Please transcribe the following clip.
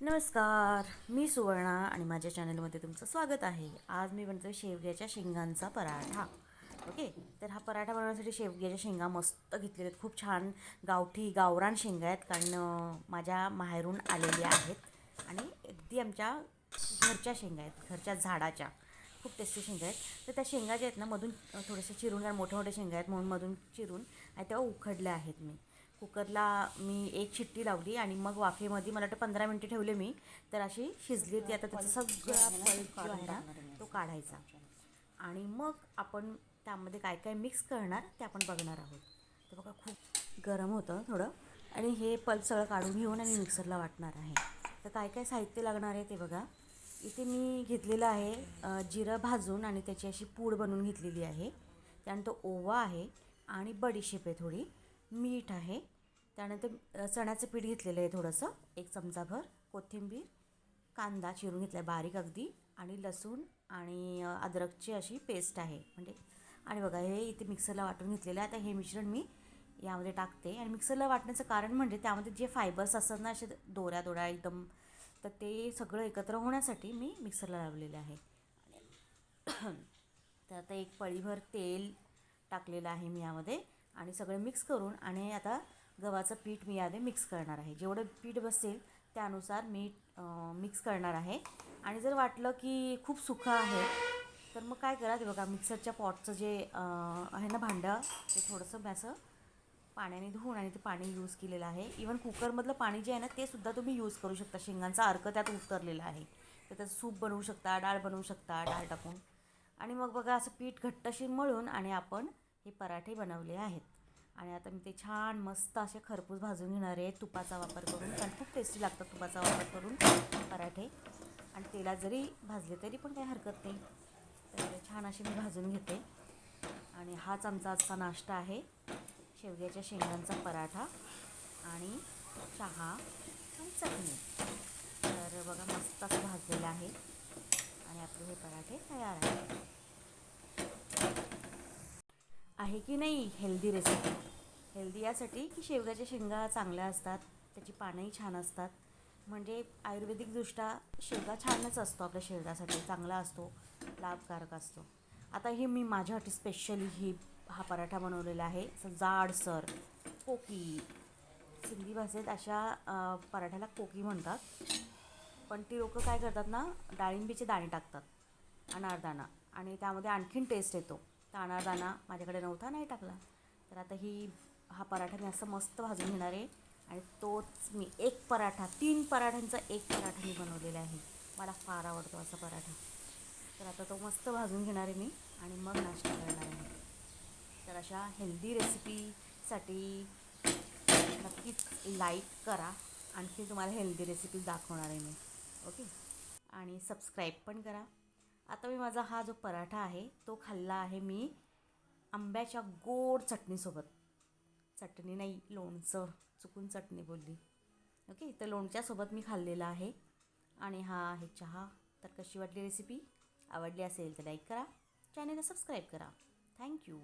नमस्कार मी सुवर्णा आणि माझ्या चॅनलमध्ये तुमचं स्वागत आहे. आज मी बनतो शेवग्याच्या शेंगांचा पराठा. ओके? तर हा पराठा बनवण्यासाठी शेवग्याच्या शेंगा मस्त घेतलेल्या आहेत. खूप छान गावठी गावरान शेंगा आहेत कारण माझ्या माहेरून आलेल्या आहेत. आणि अगदी आमच्या घरच्या शेंगा आहेत घरच्या झाडाच्या. खूप टेस्टी शेंगा आहेत. तर त्या शेंगा ज्या आहेत ना मधून थोडेसे चिरून कारण मोठ्या मोठ्या शेंगा आहेत म्हणून मधून चिरून आणि त्या उखडल्या आहेत मी. कुकरला मी एक शिट्टी लावली आणि मग वाफेमध्ये मला वाटतं पंधरा मिनटं ठेवले मी. तर अशी शिजली ती आता त्याचा सगळा पल्प जो आहे ना तो काढायचा. आणि मग आपण त्यामध्ये काय काय मिक्स करणार ते आपण बघणार आहोत. तर बघा खूप गरम होतं थोडं. आणि हे पल्प सगळं काढून घेऊन आणि मिक्सरला वाटणार आहे. तर काय काय साहित्य लागणार आहे ते बघा. इथे मी घेतलेलं आहे जिरं भाजून आणि त्याची अशी पूड बनवून घेतलेली आहे. त्यानंतर ओवा आहे आणि बडीशेप आहे थोडी. मीठ आहे. त्यानंतर चण्याचं पीठ घेतलेलं आहे थोडंसं. एक चमचाभर कोथिंबीर कांदा चिरून घेतला आहे बारीक अगदी आणि लसूण आणि अद्रकची अशी पेस्ट आहे. म्हणजे आणि बघा हे इथे मिक्सरला वाटून घेतलेलं आहे. आता हे मिश्रण मी यामध्ये टाकते. आणि मिक्सरला वाटण्याचं कारण म्हणजे त्यामध्ये जे फायबर्स असतात ना असे दोऱ्या दोऱ्या एकदम तर ते सगळं एकत्र होण्यासाठी मी मिक्सरला लावलेलं आहे. तर आता एक पळीभर तेल टाकलेलं आहे मी यामध्ये. आणि सगळं मिक्स करून आणि आता गव्हाचं पीठ मी यामध्ये मिक्स करणार आहे. जेवढं पीठ बसेल त्यानुसार मी मिक्स करणार आहे. आणि जर वाटलं की खूप सुखं आहे तर मग काय करा ते बघा मिक्सरच्या पॉटचं जे आहे ना भांडं ते थोडंसं मी असं पाण्याने धुवून आणि ते पाणी यूज केलेलं आहे. इवन कुकरमधलं पाणी जे आहे ना ते सुद्धा तुम्ही यूज करू शकता. शेंगांचा अर्क त्यात उतरलेला आहे. तर त्याचं सूप बनवू शकता डाळ बनवू शकता डाळ टाकून. आणि मग बघा असं पीठ घट्टशी मळून आणि आपण हे पराठे बनवले आहेत. आणि आता मी ते छान मस्त असे खरपूस भाजून घेणार आहे. तुपाचा वापर करून. कारण खूप टेस्टी लागतात तुपाचा वापर करून पराठे. आणि तेलात जरी भाजले तरी पण काही हरकत नाही. तर छान असे मी भाजून घेते. आणि हाच आमचा आजचा नाश्ता आहे. शेवग्याच्या शेंगांचा पराठा आणि चहा आणि चटणी. तर बघा मस्त असं भाजलेलं आहे. आणि आपले हे पराठे तयार आहेत. आहे की नाही हेल्दी रेसिपी हेल्दी यासाठी की शेवग्याच्या शेंगा चांगल्या असतात त्याची पानंही छान असतात. म्हणजे आयुर्वेदिकदृष्ट्या शेवगा छानच असतो आपल्या शरीरासाठी चांगला असतो लाभकारक असतो. आता हे मी माझ्यासाठी स्पेशली ही हा पराठा बनवलेला आहे. असं जाडसर कोकी. सिंधी भाषेत अशा पराठ्याला कोकी म्हणतात. पण ती लोकं काय करतात ना डाळिंबीचे दाणे टाकतात अनारदाणा. आणि त्यामध्ये आणखीन टेस्ट येतो. ताणा दाणा माझ्याकडे नव्हता नाही टाकला. तर आता ही हा पराठा मी असं मस्त भाजून घेणार आहे. आणि तोच मी एक पराठा तीन पराठ्यांचा एक पराठा मी बनवलेला आहे. मला फार आवडतो असा पराठा. तर आता तो मस्त भाजून घेणार आहे मी आणि मग नाश्ता करणार आहे. तर अशा हेल्दी रेसिपीसाठी नक्कीच लाईक करा. आणखी तुम्हाला हेल्दी रेसिपीज दाखवणार आहे मी. ओके आणि सबस्क्राईब पण करा. आता मी माझा हा जो पराठा आहे तो खाल्ला आहे मी आंब्याच्या गोड चटणीसोबत. चटणी नाही लोणचं चुकून चटणी बोलली. ओके तर लोणच्यासोबत मी खाल्लेला आहे. आणि हा आहे चहा. तर कशी वाटली रेसिपी आवडली असेल तर लाईक करा. चॅनेलला सबस्क्राईब करा. थँक्यू